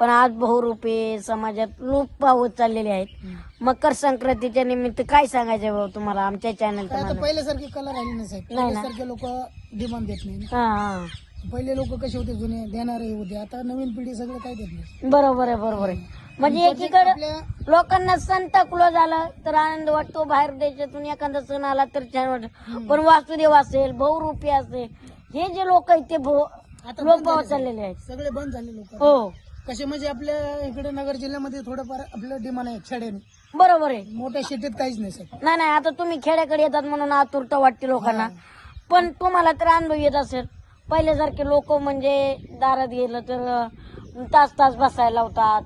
पण आज बहुरूपे समाजात लूप पावत चाललेले आहेत. मकर संक्रांतीच्या निमित्त काय सांगायचं भाऊ तुम्हाला? आमच्या चॅनल आता पहिल्यासारखे कलर आले नाही साहेब. नाही ना. पहिल्यासारखे लोक डिमांड देत नाही हा हा. पहिले लोक कसे होते? जुने देणारे होते आता नवीन पिढी सगळं काय देत नाही. बरोबर आहे बरोबर आहे. म्हणजे एकीकडे आपल्या लोकांना सण टाकलो झालं तर आनंद वाटतो. बाहेर देशातून एखादा सण आला तर छान वाटत. पण वासुदेव असेल बहुरूपी असेल हे जे लोक आहेत ते भो- आता लोक बंद पावत झाले. चाललेले आहेत. सगळे बंद झाले लोक. हो. कसे म्हणजे आपल्या इकडे नगर जिल्ह्यामध्ये थोडंफार आपलं डिमांड आहे खेड्याने. बरोबर आहे. मोठ्या शेतीत काहीच नाही साहेब नाही नाही आता तुम्ही खेड्याकडे येतात म्हणून आतुरता वाटते लोकांना. पण तुम्हाला तर अनुभव येत असेल. पहिल्यासारखे लोक म्हणजे दारात गेलं तर तास तास बसायला लावतात.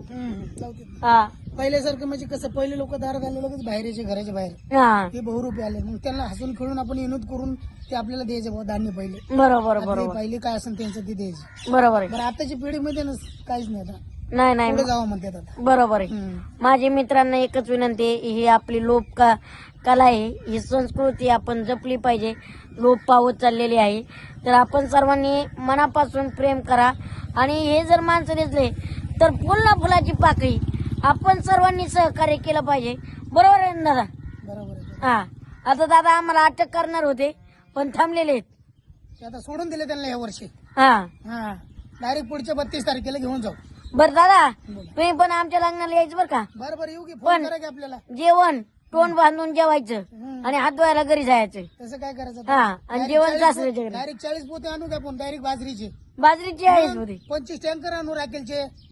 हा. पहिल्यासारखं म्हणजे कसं पहिले लोक दारात आले लगेच बाहेर यायचे घराच्या बाहेर. हा. ते बहुरूपी आले. मग त्यांना हसून खेळून आपण विनोद करून ते आपल्याला द्यायचे भाऊ धान्य पहिले. बरोबर आपली बरोबर. पहिले काय असेल त्यांचं ते द्यायचे. बरोबर आहे. बरं आताच्या पिढीमध्ये ना काहीच नाही आता. नाही नाही. पुढे जावं म्हणतात आता. बरोबर आहे. हम्म. माझी मित्रांना एकच विनंती आहे ही आपली लोप का कला आहे ही संस्कृती आपण जपली पाहिजे. लोप पावत चाललेली आहे. तर आपण सर्वांनी मनापासून प्रेम करा. आणि हे जर माणसं दिसले तर फुलला फुलाची पाकळी आपण सर्वांनी सहकार्य केलं पाहिजे. बरोबर आहे ना दादा? बरोबर आहे हा. आता दादा आम्हाला अटक करणार होते पण थांबलेले आहेत. ते आता सोडून दिले त्यांना या वर्षी. हा. हा. डायरेक्ट पुढच्या बत्तीस तारखेला घेऊन जाऊ. बरं दादा. तुम्ही पण आमच्या लग्नाला यायचं बरं का? बरं बरं येऊ की. पण- फोन करा की आपल्याला. जेवण तोंड बांधून जेवायचं. आणि हात धुवायला घरी जायचं. तसं काय करायचं हा आणि जेवण डायरेक्ट चाळीस पोते आणू का आपण डायरेक्ट बाजरीचे. बाजरीची आहे होती पंचवीस टँकर आणू राखेलचे.